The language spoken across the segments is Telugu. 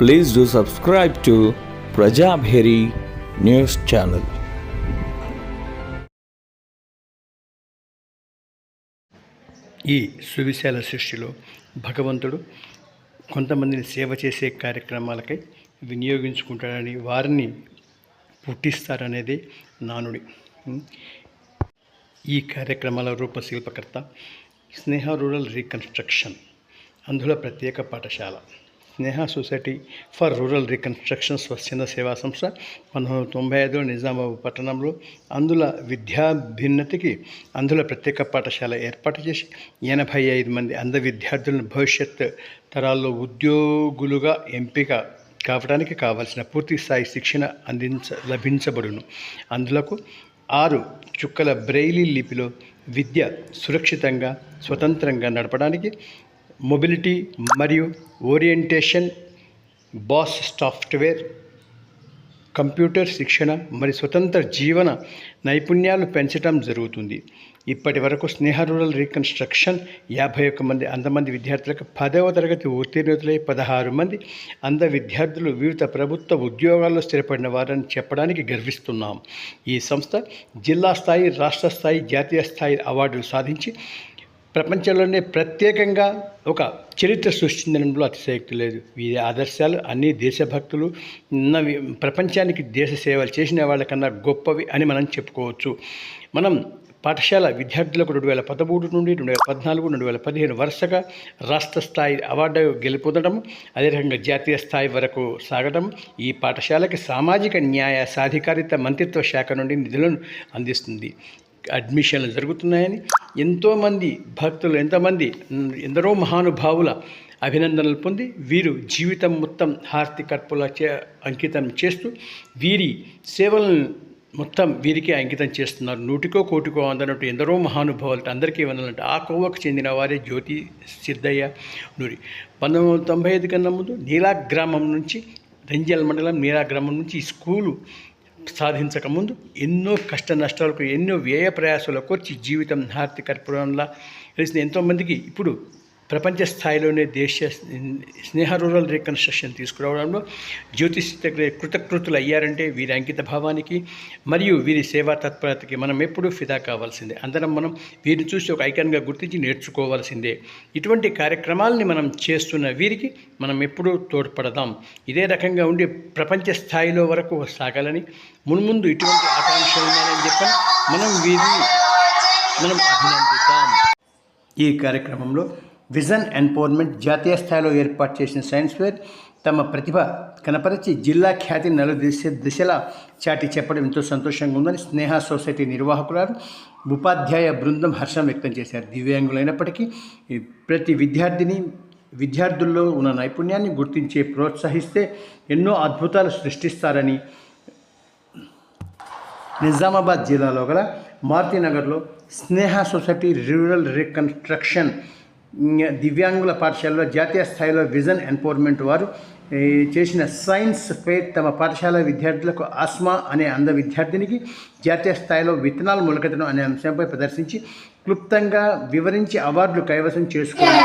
Please do subscribe to Prajabheri news channel. ఈ సువిశాల సృష్టిలో భగవంతుడు కొంతమందిని సేవ చేసే కార్యక్రమాలకై వినియోగించుకుంటాడని వారిని పుట్టిస్తారనేది నానుడి. ఈ కార్యక్రమాల రూపశిల్పకర్త స్నేహ రూరల్ రీకన్స్ట్రక్షన్ అందులో ప్రత్యేక పాఠశాల. Sneha society for rural reconstruction స్వచ్ఛంద సేవా సంస్థ పంతొమ్మిది వందల తొంభై ఐదు నిజామాబాద్ పట్టణంలో అందుల విద్యాభిన్నతికి అందుల ప్రత్యేక పాఠశాల ఏర్పాటు చేసి ఎనభై ఐదు మంది అంధ విద్యార్థులను భవిష్యత్ తరాల్లో ఉద్యోగులుగా ఎంపిక కావడానికి కావలసిన పూర్తి స్థాయి శిక్షణ అందించ లభించబడును అందులకు ఆరు చుక్కల బ్రెయిలీ లిపిలో విద్య సురక్షితంగా స్వతంత్రంగా నడపడానికి మొబిలిటీ మరియు ఓరియంటేషన్ బాస్ సాఫ్ట్వేర్ కంప్యూటర్ శిక్షణ మరియు స్వతంత్ర జీవన నైపుణ్యాలు పెంచడం జరుగుతుంది. ఇప్పటి వరకు స్నేహ రూరల్ రీకన్స్ట్రక్షన్ యాభై ఒక్క మంది అంతమంది విద్యార్థులకు పదవ తరగతి ఉత్తీర్ణులై పదహారు మంది అంద విద్యార్థులు వివిధ ప్రభుత్వ ఉద్యోగాల్లో స్థిరపడిన వారని చెప్పడానికి గర్విస్తున్నాం. ఈ సంస్థ జిల్లా స్థాయి రాష్ట్ర స్థాయి జాతీయ స్థాయి అవార్డులు సాధించి ప్రపంచంలోనే ప్రత్యేకంగా ఒక చరిత్ర సృష్టించడంలో అతిశయక్తి లేదు. ఈ ఆదర్శాలు అన్ని దేశభక్తులు ఉన్నవి ప్రపంచానికి దేశ సేవలు చేసిన వాళ్ళకన్నా గొప్పవి అని మనం చెప్పుకోవచ్చు. మనం పాఠశాల విద్యార్థులకు రెండు వేల పదమూడు నుండి రెండు వేల పద్నాలుగు రెండు వేల పదిహేను వరుసగా రాష్ట్ర స్థాయి అవార్డు గెలుపొందడం అదే రకంగా జాతీయ స్థాయి వరకు సాగడం ఈ పాఠశాలకి సామాజిక న్యాయ సాధికారిత మంత్రిత్వ శాఖ నుండి నిధులను అందిస్తుంది. అడ్మిషన్లు జరుగుతున్నాయని ఎంతోమంది భక్తులు ఎంతమంది ఎందరో మహానుభావుల అభినందనలు పొంది వీరు జీవితం మొత్తం హారతి కర్పుల చే అంకితం చేస్తూ వీరి సేవలను మొత్తం వీరికే అంకితం చేస్తున్నారు. నూటికో కోటికో అందనట్టు ఎందరో మహానుభావులు అందరికీ వందలంటే ఆ కోవకు చెందిన వారే జ్యోతి సిద్ధయ్య నూరి. పంతొమ్మిది వందల తొంభై ఐదు కన్నా ముందు నీలా గ్రామం నుంచి రంజల్ మండలం నీలా గ్రామం నుంచి ఈ స్కూలు సాధించకముందు ఎన్నో కష్ట నష్టాలకు ఎన్నో వ్యయ ప్రయాసాలకు వచ్చి జీవితం హార్తి కర్పూరంలా తెలిసిన ఎంతోమందికి ఇప్పుడు ప్రపంచ స్థాయిలోనే దేశ స్నేహ రూరల్ రీకన్స్ట్రక్షన్ తీసుకురావడంలో జ్యోతిష్ కృతకృతులు అయ్యారంటే వీరి అంకిత భావానికి మరియు వీరి సేవా తత్పరతకి మనం ఎప్పుడూ ఫిదా కావాల్సిందే. అందరం మనం వీరిని చూసి ఒక ఐకాన్గా గుర్తించి నేర్చుకోవాల్సిందే. ఇటువంటి కార్యక్రమాలని మనం చేస్తున్న వీరికి మనం ఎప్పుడూ తోడ్పడదాం. ఇదే రకంగా ఉండి ప్రపంచ స్థాయిలో వరకు సాగాలని మున్ముందు ఇటువంటి ఆకాంక్షలు ఉన్నాయని చెప్పని మనం వీరిని మనం అభినందిద్దాం. ఈ కార్యక్రమంలో విజన్ ఎన్పోర్మెంట్ జాతీయ స్థాయిలో ఏర్పాటు చేసిన సైన్స్ ఫేర్ తమ ప్రతిభ కనపరిచి జిల్లా ఖ్యాతి నలు దిశ దిశలా చాటి చెప్పడం ఎంతో సంతోషంగా ఉందని స్నేహ సొసైటీ నిర్వాహకురాలు ఉపాధ్యాయ బృందం హర్షం వ్యక్తం చేశారు. దివ్యాంగులైనప్పటికీ ప్రతి విద్యార్థిని విద్యార్థుల్లో ఉన్న నైపుణ్యాన్ని గుర్తించే ప్రోత్సహిస్తే ఎన్నో అద్భుతాలు సృష్టిస్తారని నిజామాబాద్ జిల్లాలో గల మారుతినగర్లో స్నేహ సొసైటీ రూరల్ రికన్స్ట్రక్షన్ దివ్యాంగుల పాఠశాలలో జాతీయ స్థాయిలో విజన్ ఎన్ఫోర్మెంట్ వారు చేసిన సైన్స్ ఫెయిర్ తమ పాఠశాల విద్యార్థులకు ఆస్మా అనే అంధ విద్యార్థినికి జాతీయ స్థాయిలో విత్తనాలు మొలకెత్తడం అనే అంశంపై ప్రదర్శించి క్లుప్తంగా వివరించి అవార్డులు కైవసం చేసుకున్నారు.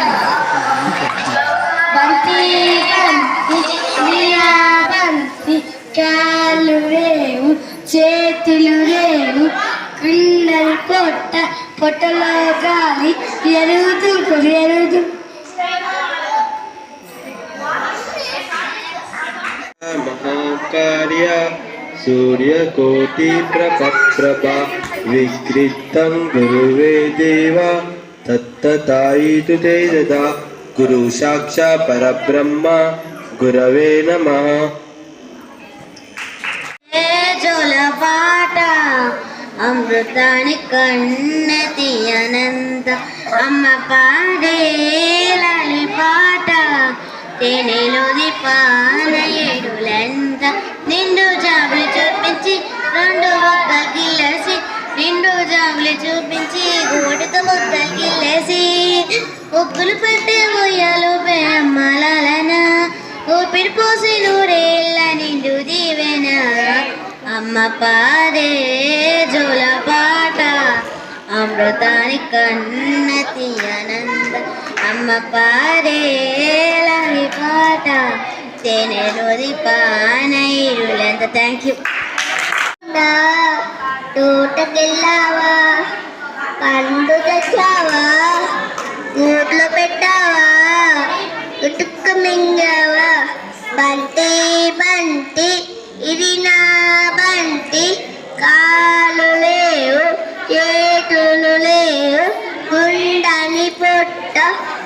చేతులు రేవు కుండలు పొట్ట పొట్టలో గాలి కుదిరేలేదు మహాకార్య సూర్యకోటి ప్రభ వికృతం గురువే దేవ తత్తతాయితు తే దదా గురు సాక్షా పరబ్రహ్మ గురవే నమ జలపాట అమృతాని కన్నతి అనంత. అమ్మ పాడే పాట తేనెలోని పాన నిండు జాబులు చూపించి రెండు ఒక్క గిల్లసి నిండు జాబులు చూపించి గోటితో ముద్ద గిల్లసి. ఉప్పులు పట్టే ఉయ్యాలు పేమ్మలాలన ఊపిరి పోసి నూరేళ్ళ నిండు దీవెనా. అమ్మ పారే జోల పాట. అమృతాని కన్నతి అనంద అమ్మ పారే లహరి పాట. తేనెలోది పానైరులంత థ్యాంక్ యూ తోటకెళ్ళావా? పండు తెచ్చావా? నోట్లో పెట్టావా? గుట్టుక్క మింగావా? బంటి బంటి. ఇది నా బంతి కాలు లేవు చేతులు లేవు గుండని పొట్ట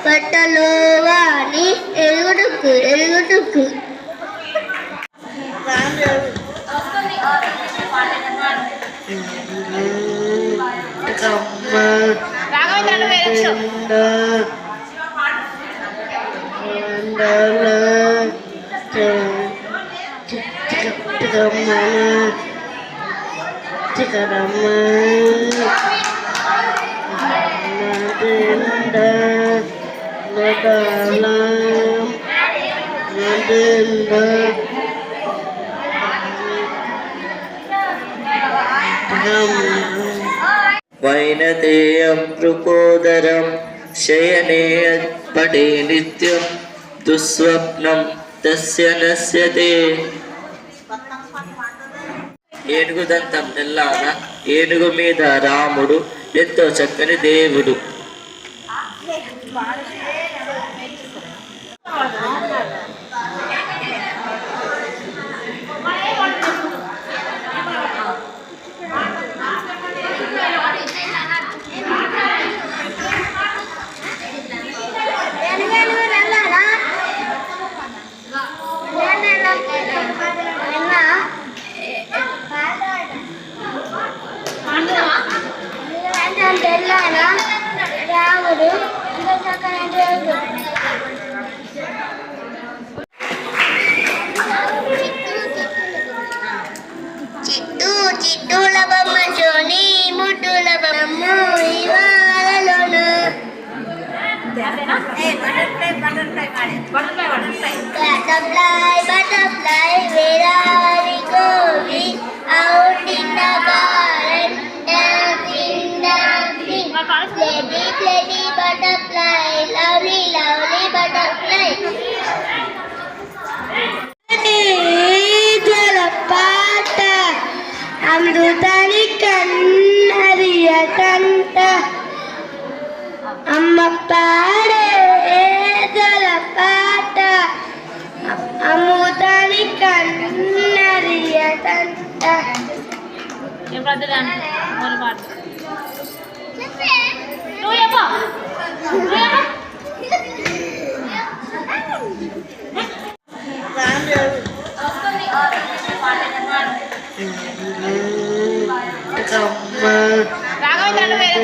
పొట్టలో వాణి ఎరుగుడుకు ఎరుగుడుకు రాఘవేంద్ర വൈനതേയം ൃകോദരം ശയനേയപടേ നിത്യം ദുസ്വപ്നം തസ്യ നശ്യതേ ఏనుగు దంతం నిల్లాన ఏనుగు మీద రాముడు ఎంతో చక్కని దేవుడు. అమృతాని కన్నరియ కంట అమ్మ పాడే జలపాట అమృతాని కన్నరియ కంట ఏం ప్రార్థన మొదలు పాడు నువ్వు చెప్పు నువ్వు చెప్పు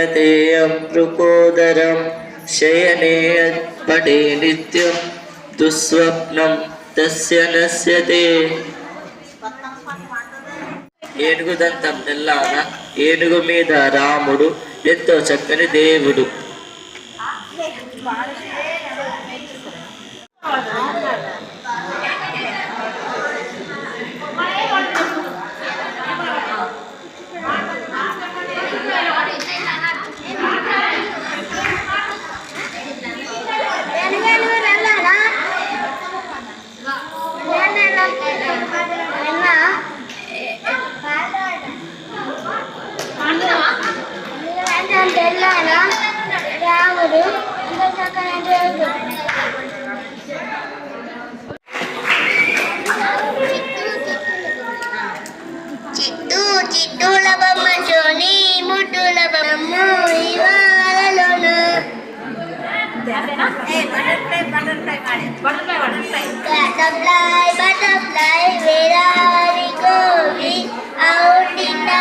వేరే वैनतेयं वृकोदरं शयने पटे नित्यं दुःस्वप्नं तस्य नश्यते ఏనుగు దంతం నెల్లాన ఏనుగు మీద రాముడు ఎంతో చక్కని దేవుడు రాముడు ఇంకా చక్కని దేవుడు చిట్టు చిట్టుల బొమ్మ జోని ముట్టుల బొమ్మ ఇవాళలోను Butterfly, butterfly, where are we going? Out in the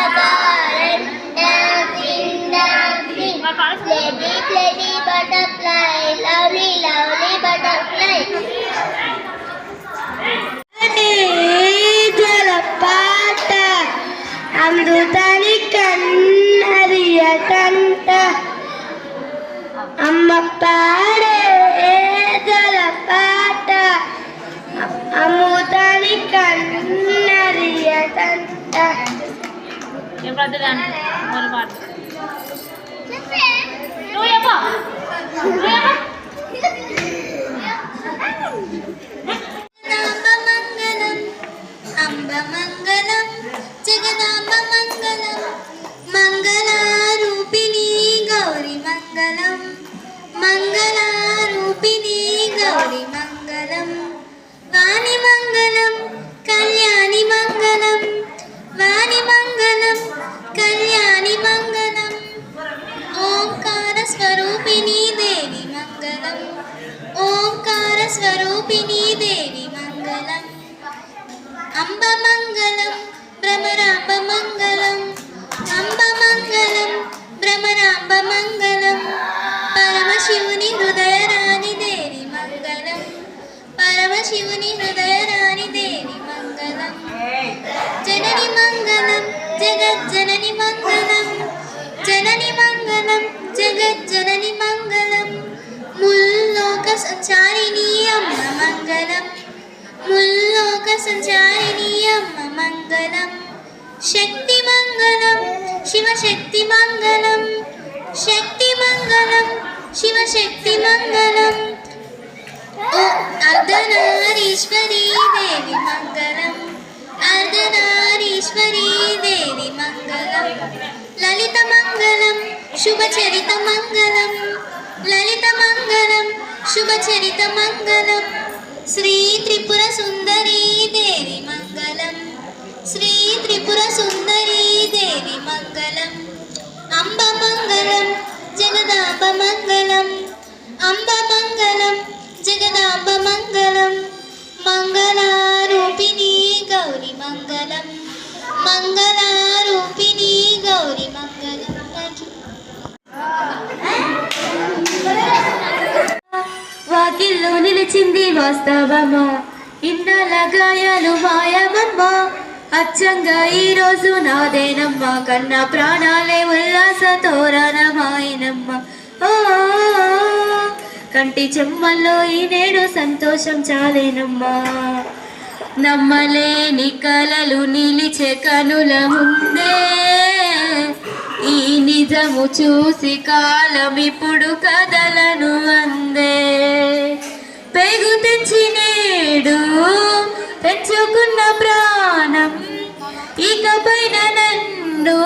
Lady, lady, butterfly, lovely, lovely butterfly. అమృతాని కన్నరియటంట అమ్మ పాడే ఏదల పాట అమృతాని కన్నరియటంట ఏం ప్రార్థన మొదలు పాడు నువ్వు చెప్పు నువ్వు చెప్పు మంగళం అంబ మంగళం ఓంకార స్వరూపిణి దేవి మంగళం. ఓంకార స్వరూపిణి దేవి మంగళం. అంబ మంగళం భ్రమరాంబ మంగళం. మంగళం జగజ్జనని మంగళం ముల్లోక సంచారిణి అమ్మ మంగళం ముల్లోక సంచారిణి అమ్మ మంగళం శక్తి మంగళం శివశక్తి మంగళం శక్తి మంగళం శివశక్తి మంగళం ఓ అర్ధనారీశ్వరీ దేవి మంగళం అర్ధనారీశ్వరీ దేవి మంగళం లలిత మంగళం శుభచరిత మంగళం లలిత మంగళం శుభచరిత మంగళం శ్రీ త్రిపుర సుందరీ దేవి మంగళం శ్రీ మంగళారూపిణి గౌరి మంగళం వాకిల్లో నిలిచింది వాస్తవమా? ఇన్నాళ్ళ గాయాలు మాయమమ్మ? అచ్చంగా ఈ రోజు నాదేనమ్మ? కన్న ప్రాణాలే ఉల్లాస తోరణమాయనమ్మ ఓ కంటి చెమ్మల్లో ఈ నేడు సంతోషం చాలేనమ్మా. నమ్మలేని కలలు నిలిచే కనుల ముందే ఈ నిజము చూసి కాలం ఇప్పుడు కథలను అందే. పెగు తెచ్చి నేడు పెంచుకున్న ప్రాణం ఇకపైన నన్ను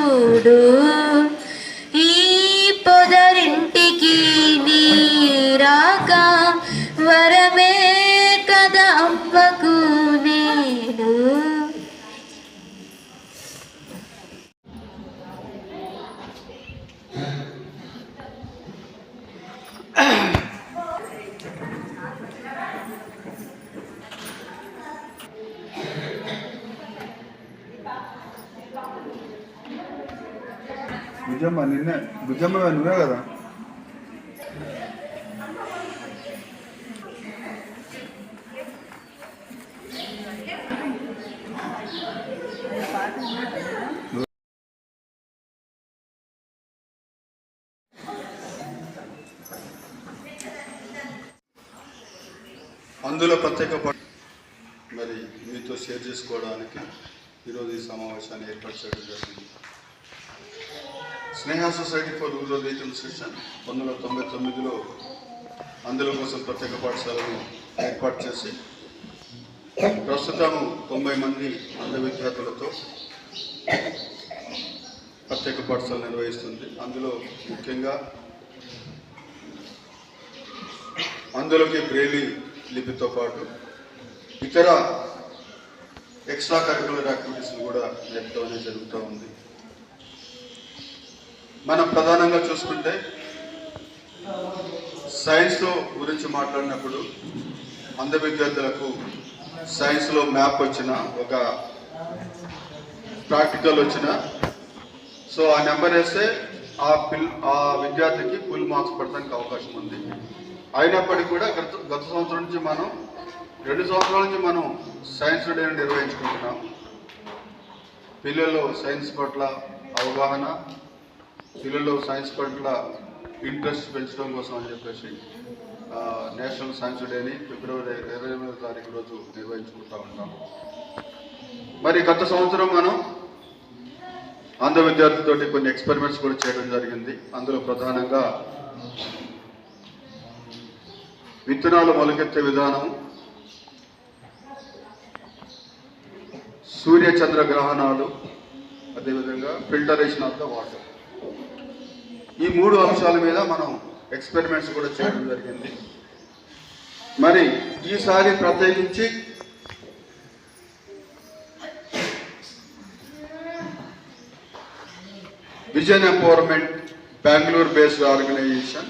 చూడు బుజ్జమ్మ నిన్నే బుజ్జమ్మ నువ్వే కదా అందులో ప్రత్యేక మరి మీతో షేర్ చేసుకోవడానికి ఈరోజు ఈ సమావేశాన్ని ఏర్పాటు చేయడం జరిగింది. Sneha society for rural reconstruction పంతొమ్మిది వందల తొంభై తొమ్మిదిలో అందులో కోసం ప్రత్యేక పాఠశాలను ఏర్పాటు చేసి ప్రస్తుతం తొంభై మంది అంధ విద్యార్థులతో ప్రత్యేక పాఠశాల నిర్వహిస్తుంది. అందులో ముఖ్యంగా అందులోకి బ్రేలీ లిపితో పాటు ఇతర ఎక్స్ట్రా కరికులర్ యాక్టివిటీస్ కూడా నేర్పడం జరుగుతూ ఉంది. మనం ప్రధానంగా చూసుకుంటే సైన్స్ గురించి మాట్లాడినప్పుడు అంధ విద్యార్థులకు సైన్స్లో మ్యాప్ వచ్చిన ఒక ప్రాక్టికల్ వచ్చిన సో ఆ నెంబర్ వేస్తే ఆ పిల్ ఆ విద్యార్థికి ఫుల్ మార్క్స్ పడడానికి అవకాశం ఉంది. అయినప్పటికీ కూడా గత గత సంవత్సరం నుంచి మనం రెండు సంవత్సరాల నుంచి మనం సైన్స్ డే నిర్వహించుకుంటున్నాం. పిల్లల్లో సైన్స్ పట్ల అవగాహన పిల్లల్లో సైన్స్ పట్ల ఇంట్రెస్ట్ పెంచడం కోసం అని చెప్పేసి నేషనల్ సైన్స్ డేని ఫిబ్రవరి ఇరవై ఎనిమిదో తారీఖు రోజు నిర్వహించుకుంటా ఉంటాం. మరి గత సంవత్సరం మనం అంధ విద్యార్థులతోటి కొన్ని ఎక్స్పెరిమెంట్స్ కూడా చేయడం జరిగింది. అందులో ప్రధానంగా విత్తనాలు మొలకెత్తే విధానం సూర్య చంద్ర గ్రహణాలు అదేవిధంగా ఫిల్టరేషన్ ఆఫ్ ద వాటర్ ఈ మూడు అంశాల మీద మనం ఎక్స్పెరిమెంట్స్ కూడా చేయడం జరిగింది. మరి ఈసారి ప్రత్యేకించి vision empowerment Bengaluru based organisation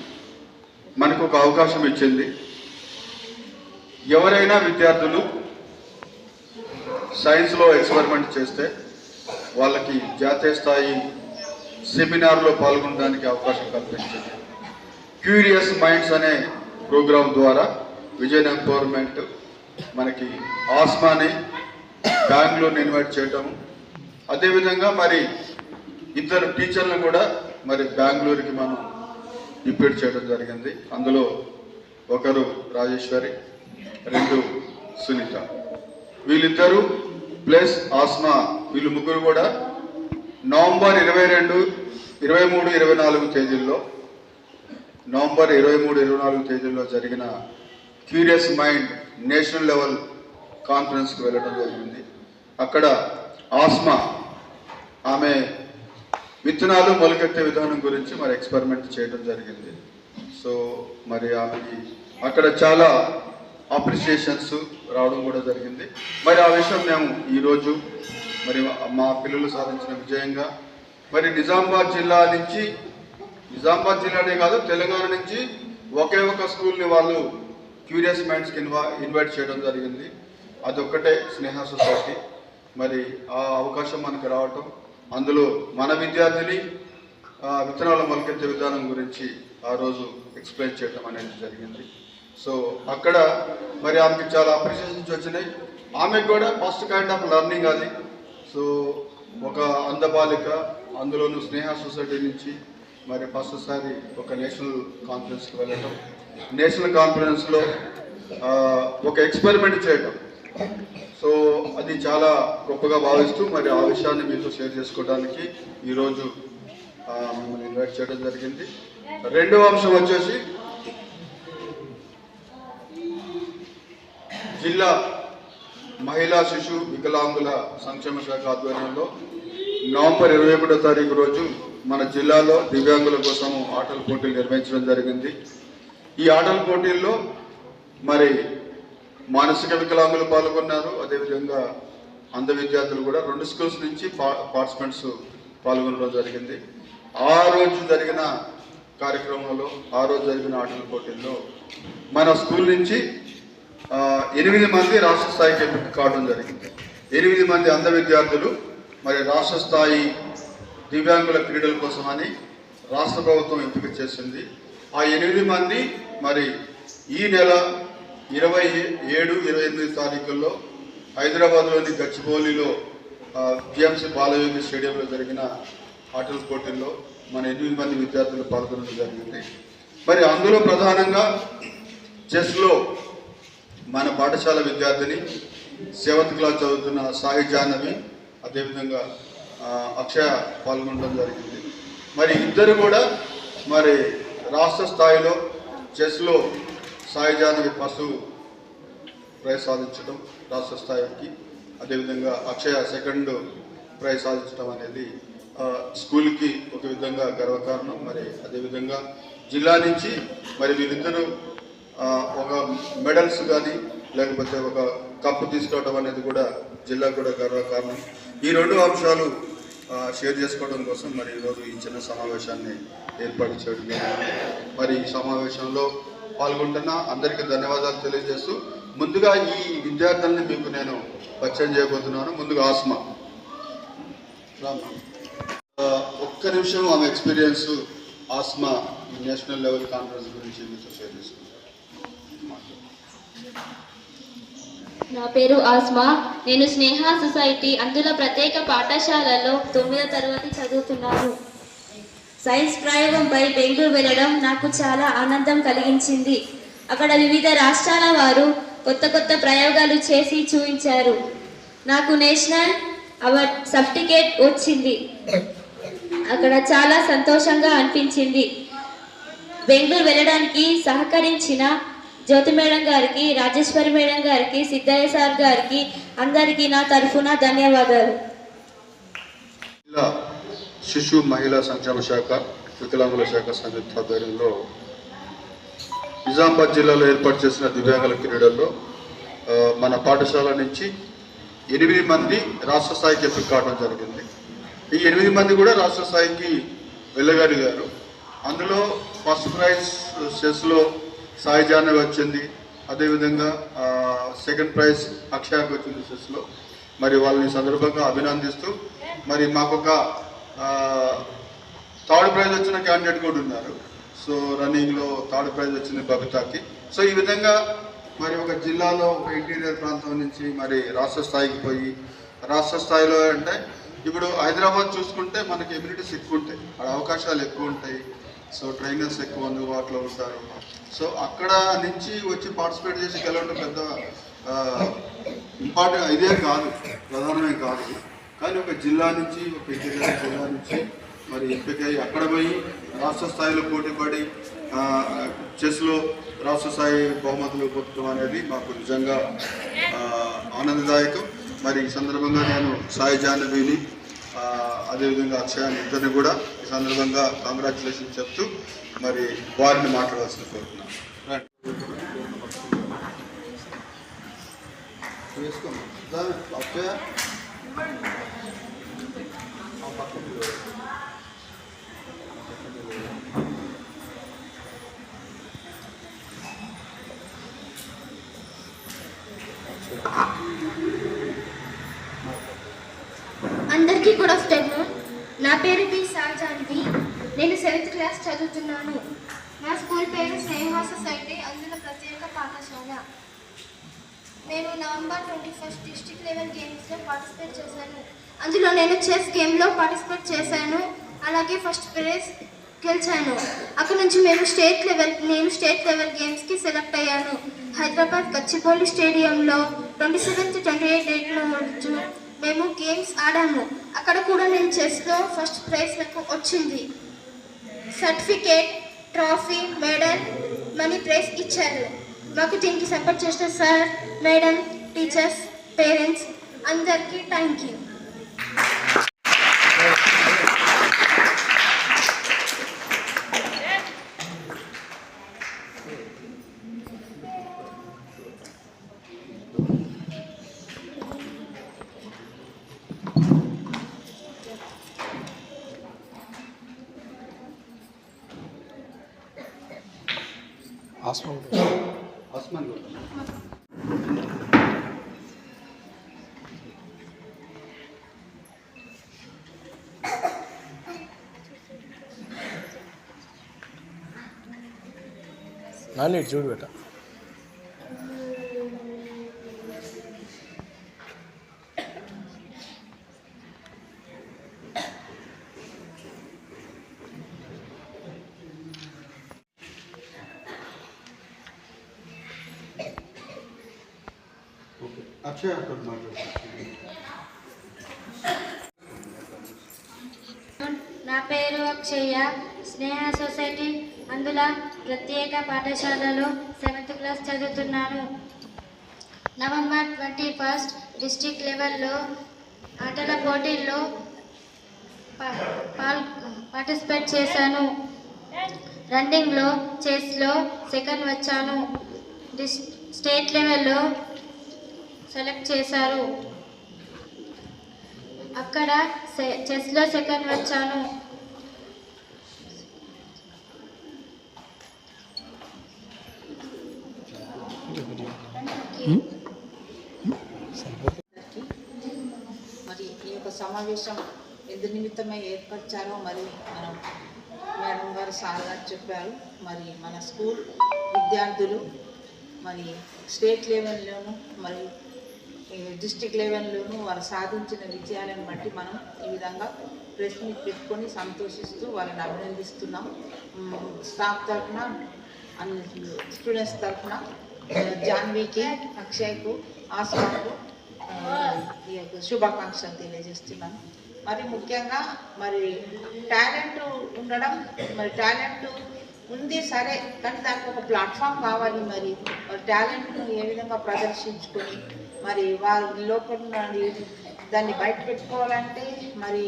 మనకు ఒక అవకాశం ఇచ్చింది. ఎవరైనా విద్యార్థులు సైన్స్లో ఎక్స్పెరిమెంట్ చేస్తే వాళ్ళకి జాతీయ స్థాయి సెమినార్లో పాల్గొనడానికి అవకాశం కల్పించింది. క్యూరియస్ మైండ్స్ అనే ప్రోగ్రాం ద్వారా విజయనగరం ఎంపవర్మెంట్ మనకి ఆస్మాని బెంగళూరుని ఇన్వైట్ చేయటం. అదేవిధంగా మరి ఇద్దరు టీచర్లు కూడా మరి బెంగళూరుకి మనం డిప్యూట్ చేయడం జరిగింది. అందులో ఒకరు రాజేశ్వరి రెండు సునీత. వీళ్ళిద్దరూ ప్లస్ ఆస్మా వీళ్ళు ముగ్గురు కూడా నవంబర్ ఇరవై రెండు ఇరవై మూడు ఇరవై నాలుగు తేదీల్లో నవంబర్ ఇరవై మూడు ఇరవై నాలుగు తేదీల్లో జరిగిన క్యూరియస్ మైండ్ నేషనల్ లెవెల్ కాన్ఫరెన్స్కి వెళ్ళడం జరిగింది. అక్కడ ఆస్మా ఆమె విత్తనాలు మొలకెత్తే విధానం గురించి మరి ఎక్స్పెరిమెంట్ చేయడం జరిగింది. సో మరి ఆమెకి అక్కడ చాలా అప్రిషియేషన్స్ రావడం కూడా జరిగింది. మరి ఆ విషయం మేము ఈరోజు మరి మా పిల్లలు సాధించిన విజయంగా. మరి నిజామాబాద్ జిల్లా నుంచి నిజామాబాద్ జిల్లానే కాదు తెలంగాణ నుంచి ఒకే ఒక స్కూల్ని వాళ్ళు క్యూరియస్ మైండ్స్కి ఇన్వా ఇన్వైట్ చేయడం జరిగింది. అదొక్కటే స్నేహ సొసైటీ మరి ఆ అవకాశం మనకు రావటం అందులో మన విద్యార్థిని విత్తనాలు విత్తనాల మొలకెత్తే విధానం గురించి ఆ రోజు ఎక్స్ప్లెయిన్ చేయడం అనేది జరిగింది. సో అక్కడ మరి ఆమెకి చాలా అప్రిషియేషన్స్ వచ్చినాయి. ఆమెకు కూడా ఫస్ట్ కైండ్ ఆఫ్ లెర్నింగ్ అది. సో ఒక అందబాలిక అందులోనూ స్నేహ సొసైటీ నుంచి మరి ఫస్ట్ సారి ఒక నేషనల్ కాన్ఫరెన్స్కి వెళ్ళటం. నేషనల్ కాన్ఫరెన్స్లో ఒక ఎక్స్పెరిమెంట్ చేయటం. సో అది చాలా గొప్పగా భావిస్తూ మరి ఆ విషయాన్ని మీతో షేర్ చేసుకోవడానికి ఈరోజు మిమ్మల్ని ఇన్వైట్ చేయడం జరిగింది. రెండవ అంశం వచ్చేసి జిల్లా మహిళా శిశు వికలాంగుల సంక్షేమ శాఖ ఆధ్వర్యంలో నవంబర్ ఇరవై ఒకటో తారీఖు రోజు మన జిల్లాలో దివ్యాంగుల కోసం ఆటల పోటీలు నిర్వహించడం జరిగింది. ఈ ఆటల పోటీల్లో మరి మానసిక వికలాంగులు పాల్గొన్నారు. అదేవిధంగా అంధ విద్యార్థులు కూడా రెండు స్కూల్స్ నుంచి పార్టిసిపెంట్స్ పాల్గొనడం జరిగింది. ఆ రోజు జరిగిన కార్యక్రమంలో ఆ రోజు జరిగిన ఆటల పోటీల్లో మన స్కూల్ నుంచి ఎనిమిది మంది రాష్ట్ర స్థాయికి ఎంపిక కావడం జరిగింది. ఎనిమిది మంది అంధ విద్యార్థులు మరి రాష్ట్ర స్థాయి దివ్యాంగుల క్రీడల కోసమని రాష్ట్ర ప్రభుత్వం ఎంపిక చేసింది. ఆ ఎనిమిది మంది మరి ఈ నెల ఇరవై ఏడు ఇరవై ఎనిమిది తారీఖుల్లో హైదరాబాద్లోని గచ్చిబౌలిలో జిఎంసి బాలయోగి స్టేడియంలో జరిగిన ఆటల పోటీల్లో మన ఎనిమిది మంది విద్యార్థులు పాల్గొనడం జరిగింది. మరి అందులో ప్రధానంగా చెస్లో మన పాఠశాల విద్యార్థిని సెవెంత్ క్లాస్ చదువుతున్న సాయి జాహ్నవి అదేవిధంగా అక్షయ పాల్గొనడం జరిగింది. మరి ఇద్దరు కూడా మరి రాష్ట్ర స్థాయిలో చెస్లో సాయి జాహ్నవి ఫస్ట్ ప్రైజ్ సాధించడం రాష్ట్ర స్థాయికి అదేవిధంగా అక్షయ సెకండ్ ప్రైజ్ సాధించడం అనేది స్కూల్కి ఒక విధంగా గర్వకారణం. మరి అదేవిధంగా జిల్లా నుంచి మరి వీరిద్దరూ ఒక మెడల్స్ కానీ లేకపోతే ఒక కప్పు తీసుకోవడం అనేది కూడా జిల్లా కూడా గర్వకారణం ఈ రెండు అంశాలు షేర్ చేసుకోవడం కోసం మరి ఈరోజు ఈ చిన్న సమావేశాన్ని ఏర్పాటు చేయడం మరి ఈ సమావేశంలో పాల్గొంటున్న అందరికీ ధన్యవాదాలు తెలియజేస్తూ ముందుగా ఈ విద్యార్థుల్ని మీకు నేను పరిచయం చేయబోతున్నాను. ముందుగా ఆస్మా. ఒక్క నిమిషం ఆమె ఎక్స్పీరియన్స్ ఆస్మా ఈ నేషనల్ లెవెల్ కాన్ఫరెన్స్ గురించి మీతో షేర్ చేసుకుంటాను నా పేరు ఆస్మా. నేను స్నేహ సొసైటీ. అందులో ప్రత్యేక పాఠశాలలో తొమ్మిదో తరగతి చదువుతున్నాను. సైన్స్ ప్రయోగంపై బెంగళూరు వెళ్ళడం నాకు చాలా ఆనందం కలిగించింది. అక్కడ వివిధ రాష్ట్రాల వారు కొత్త కొత్త ప్రయోగాలు చేసి చూపించారు. నాకు నేషనల్ అవార్డ్ సర్టిఫికేట్ వచ్చింది. అక్కడ చాలా సంతోషంగా అనిపించింది. బెంగళూరు వెళ్ళడానికి సహకరించిన జ్యోతి మేడం గారికి రాజేశ్వరి మేడం గారికి సిద్ధయ్య సార్ గారికి అందరికీ నా తరఫున ధన్యవాదాలు. శిశు మహిళా సంక్షేమ శాఖ వికలాంగుల శాఖ సంయుక్త ఆధ్వర్యంలో నిజామాబాద్ జిల్లాలో ఏర్పాటు చేసిన దివ్యాంగుల క్రీడల్లో మన పాఠశాల నుంచి ఎనిమిది మంది రాష్ట్ర స్థాయికి ఎంపిక కావడం జరిగింది. ఈ ఎనిమిది మంది కూడా రాష్ట్ర స్థాయికి వెళ్ళగలిగారు. అందులో ఫస్ట్ ప్రైజ్ చెస్లో సాయి జాహ్నవి వచ్చింది. అదేవిధంగా సెకండ్ ప్రైజ్ అక్షయాకి వచ్చింది సెస్లో. మరి వాళ్ళని సందర్భంగా అభినందిస్తూ మరి మాకొక థర్డ్ ప్రైజ్ వచ్చిన క్యాండిడేట్ కూడా ఉన్నారు. సో రన్నింగ్లో థర్డ్ ప్రైజ్ వచ్చింది బబితాకి. సో ఈ విధంగా మరి ఒక జిల్లాలో ఒక ఇంటీరియర్ ప్రాంతం నుంచి మరి రాష్ట్ర స్థాయికి పోయి రాష్ట్ర స్థాయిలో అంటే ఇప్పుడు హైదరాబాద్ చూసుకుంటే మనకి ఎమ్యూనిటీస్ ఎక్కువ ఉంటాయి అక్కడ అవకాశాలు ఎక్కువ ఉంటాయి సో ట్రైనర్స్ ఎక్కువ అందుబాటులో ఉంటారు. సో అక్కడ నుంచి వచ్చి పార్టిసిపేట్ చేసి గెలవడం పెద్ద ఇంపార్టెంట్ ఇదే కాదు ప్రధానమే కాదు. కానీ ఒక జిల్లా నుంచి ఒక ఇంటీరియర్ జిల్లా నుంచి మరి ఎంపికై అక్కడ పోయి రాష్ట్ర స్థాయిలో పోటీ పడి చెస్లో రాష్ట్ర స్థాయి బహుమతులు పొందడం అనేది మాకు నిజంగా ఆనందదాయకం. మరి ఈ సందర్భంగా నేను సాయి జాహ్నవీని అదేవిధంగా అక్షయాన్ని ఇద్దరిని కూడా ఈ సందర్భంగా కంగ్రాచులేషన్ చెప్తూ మరి వారిని మాట్లాడాల్సిన కోరుతున్నాను అక్షయ. అందరికీ గుడ్ ఆఫ్టర్నూన్ నా పేరు బి సాజాన్వి నేను సెవెంత్ క్లాస్ చదువుతున్నాను. నా స్కూల్ పేరు స్నేహ సొసైటీ అందులో ప్రత్యేక పాఠశాల. నేను November twenty first district level గేమ్స్లో పార్టిసిపేట్ చేశాను. అందులో నేను చెస్ గేమ్లో పార్టిసిపేట్ చేశాను. అలాగే ఫస్ట్ ప్రైజ్ గెలిచాను. అక్కడ నుంచి మేము స్టేట్ లెవెల్ నేను స్టేట్ లెవెల్ గేమ్స్కి సెలెక్ట్ అయ్యాను. హైదరాబాద్ కచ్చిపల్లి స్టేడియంలో ట్వంటీ సెవెంత్ ట్వంటీ ఎయిట్ డేట్లో మేము గేమ్స్ ఆడాము. అక్కడ కూడా నేను చెస్లో ఫస్ట్ ప్రైజ్ నాకు వచ్చింది. Certificate trophy medal money prize ఇచ్చారు. మాకు దీనికి సపోర్ట్ చేసిన సార్ మేడం టీచర్స్ పేరెంట్స్ అందరికీ థ్యాంక్ యూ ఆస్మాన్ కూడా నాన్న చూడు బేట. అక్షయ అక్కడ నా పేరు అక్షయ్య స్నేహ సొసైటీ అందులో ప్రత్యేక పాఠశాలలో సెవెంత్ క్లాస్ చదువుతున్నాను. నవంబర్ ట్వంటీ ఫస్ట్ డిస్ట్రిక్ట్ లెవెల్లో ఆటల పోటీల్లో పా- పాల్ పార్టిసిపేట్ చేశాను. రన్నింగ్లో చెస్లో సెకండ్ వచ్చాను. డిస్ స్టేట్ లెవెల్లో సెలెక్ట్ చేశారు. అక్కడ సె- చెస్లో సెకండ్ వచ్చాను. మరి యొక్క సమావేశం ఎందు నిమిత్తమై ఏర్పరిచారో మరి మనం మేడం గారు సార్ గారు చెప్పారు. మరి మన స్కూల్ విద్యార్థులు మరి స్టేట్ లెవెల్లోను మరి డిస్టిక్ లెవెల్లోనూ వారు సాధించిన విజయాలను బట్టి మనం ఈ విధంగా ప్రెస్ మీట్ పెట్టుకొని సంతోషిస్తూ వాళ్ళని అభినందిస్తున్నాం. స్టాఫ్ తరఫున స్టూడెంట్స్ తరఫున జాన్వీకి అక్షయ్కు ఆస్వాకు ఈ యొక్క శుభాకాంక్షలు తెలియజేస్తున్నాను. మరి ముఖ్యంగా మరి టాలెంట్ ఉండడం మరి టాలెంట్ ఉంది సరే కానీ దానికి ఒక ప్లాట్ఫామ్ కావాలి మరి. టాలెంట్ను ఏ విధంగా ప్రదర్శించుకొని మరి వారి లోపల నుండి దాన్ని బయట పెట్టుకోవాలంటే మరి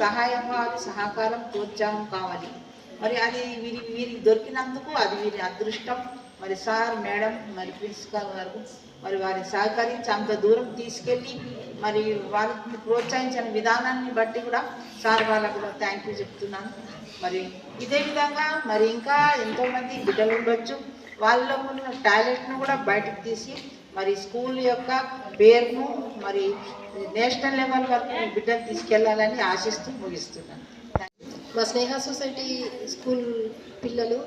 సహాయంగా సహకారం ప్రోత్సాహం కావాలి. మరి అది వీరి వీరికి దొరికినందుకు అది వీరి అదృష్టం. మరి సార్ మేడం మరి ప్రిన్సిపాల్ గారు మరి వారిని సహకరించి అంత దూరం తీసుకెళ్ళి మరి వారిని ప్రోత్సహించిన విధానాన్ని బట్టి కూడా సార్ వాళ్ళకు కూడా థ్యాంక్ యూ చెప్తున్నాను. మరి ఇదే విధంగా మరి ఇంకా ఎంతోమంది బిడ్డలు ఉండొచ్చు. వాళ్ళలో ఉన్న టాలెంట్ను కూడా బయటకు తీసి మరి స్కూల్ యొక్క పేరును మరి నేషనల్ లెవెల్ వరకు బిడ్డలు తీసుకెళ్ళాలని ఆశిస్తూ ముగిస్తున్నాను. మా స్నేహ సొసైటీ స్కూల్ పిల్లలు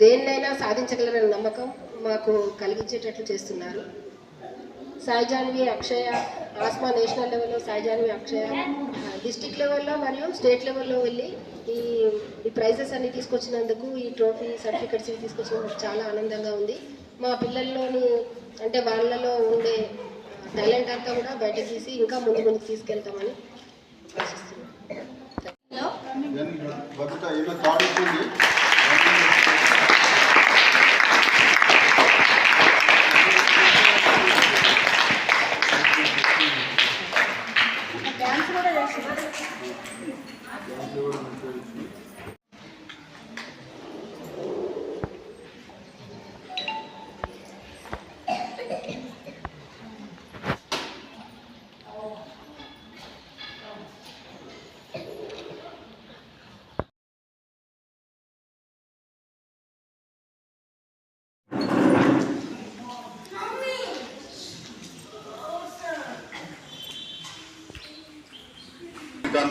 దేన్నైనా సాధించగలరన్న నమ్మకం మాకు కలిగించేటట్లు చేస్తున్నారు. సాయి జాన్వి అక్షయ ఆస్మా నేషనల్ లెవెల్లో సాయి జాన్వి అక్షయ డిస్టిక్ లెవెల్లో మరియు స్టేట్ లెవెల్లో వెళ్ళి ఈ ఈ ప్రైజెస్ అన్ని తీసుకొచ్చినందుకు ఈ ట్రోఫీ సర్టిఫికెట్స్ ఇవి తీసుకొచ్చినందుకు చాలా ఆనందంగా ఉంది. మా పిల్లల్లోని అంటే వాళ్ళలో ఉండే టాలెంట్ అంతా కూడా బయటకు తీసి ఇంకా ముందు ముందుకు తీసుకెళ్తామని ఆశిస్తున్నాను.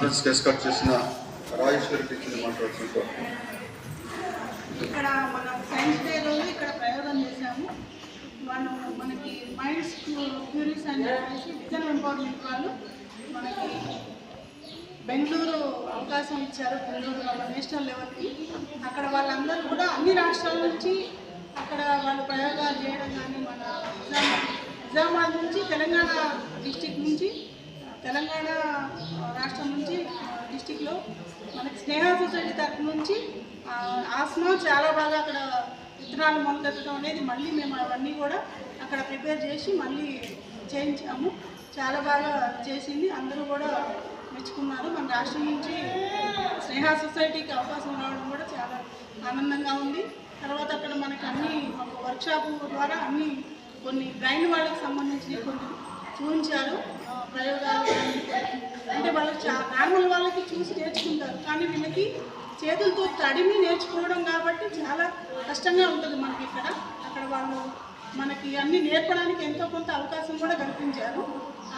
కాన్ఫరెన్స్ డిస్కస్ చేసిన రాజేశ్వరి టీచర్ మాట్లాడుతుంటాం ఇక్కడ మనం సైన్స్ డే రోజు ఇక్కడ ప్రయోగం చేశాము. మనం మనకి మైండ్స్ క్యూరీస్ అని చెప్పేసి విజన్ ఎంపవర్మెంట్ వాళ్ళు మనకి బెంగళూరు అవకాశం ఇచ్చారు బెంగళూరు వాళ్ళ నేషనల్ లెవెల్కి అక్కడ వాళ్ళందరూ కూడా అన్ని రాష్ట్రాల నుంచి అక్కడ వాళ్ళు ప్రయోగాలు చేయడం కానీ మన నిజామాబాద్ నుంచి తెలంగాణ డిస్టిక్ నుంచి తెలంగాణ రాష్ట్రం నుంచి డిస్టిక్లో మనకి స్నేహ సొసైటీ తరఫు నుంచి ఆ, ఆస్మా చాలా బాగా అక్కడ విత్తనాలు మొలకెత్తడం అనేది మళ్ళీ మేము అవన్నీ కూడా అక్కడ ప్రిపేర్ చేసి మళ్ళీ చేయించాము. చాలా బాగా చేసింది. అందరూ కూడా మెచ్చుకున్నారు. మన రాష్ట్రం నుంచి స్నేహ సొసైటీకి అవకాశం రావడం కూడా చాలా ఆనందంగా ఉంది. తర్వాత అక్కడ మనకి అన్ని వర్క్షాప్ ద్వారా అన్ని కొన్ని బ్రైన్ వాళ్ళకి సంబంధించి కొన్ని చూపించారు. ప్రయోగాలు అంటే వాళ్ళకి చా నార్మల్ వాళ్ళకి చూసి నేర్చుకుంటారు. కానీ వీళ్ళకి చేతులతో తడిమి నేర్చుకోవడం కాబట్టి చాలా కష్టంగా ఉంటుంది మనకి ఇక్కడ. అక్కడ వాళ్ళు మనకి అన్నీ నేర్పడానికి ఎంతో కొంత అవకాశం కూడా కల్పించారు.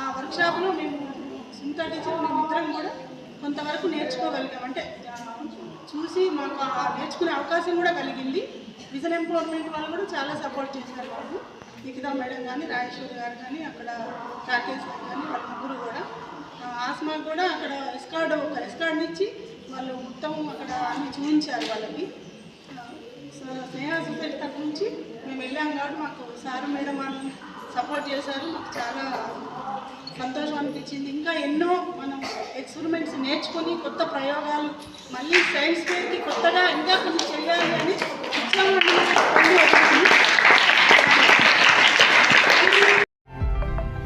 ఆ వర్క్షాప్లో మేము సునీత టీచర్ మేము ఇద్దరం కూడా కొంతవరకు నేర్చుకోగలిగాం. అంటే చూసి మాకు ఆ నేర్చుకునే అవకాశం కూడా కలిగింది. విజన్ ఎంప్లాయ్మెంట్ వాళ్ళు కూడా చాలా సపోర్ట్ చేశారు వాళ్ళు. నిఖితా మేడం కానీ రాజేశ్వరి గారు కానీ అక్కడ రాకేష్ గారు కానీ వాళ్ళ ముగ్గురు కూడా. ఆస్మా కూడా అక్కడ ఎస్కార్డ్ ఒక ఎస్కార్డ్ ఇచ్చి వాళ్ళు మొత్తం అక్కడ అన్ని చూపించారు వాళ్ళకి. సో స్నేహ సొసైటీ తరఫు నుంచి మేము వెళ్ళాం కాబట్టి మాకు సార్ మేడం వాళ్ళు సపోర్ట్ చేశారు. మాకు చాలా సంతోషం అనిపించింది. ఇంకా ఎన్నో మనం ఎక్స్పెరిమెంట్స్ నేర్చుకొని కొత్త ప్రయోగాలు మళ్ళీ సైన్స్ ఫేర్కి కొత్తగా ఇంకా కొన్ని చేయాలి అని ఉత్సాహం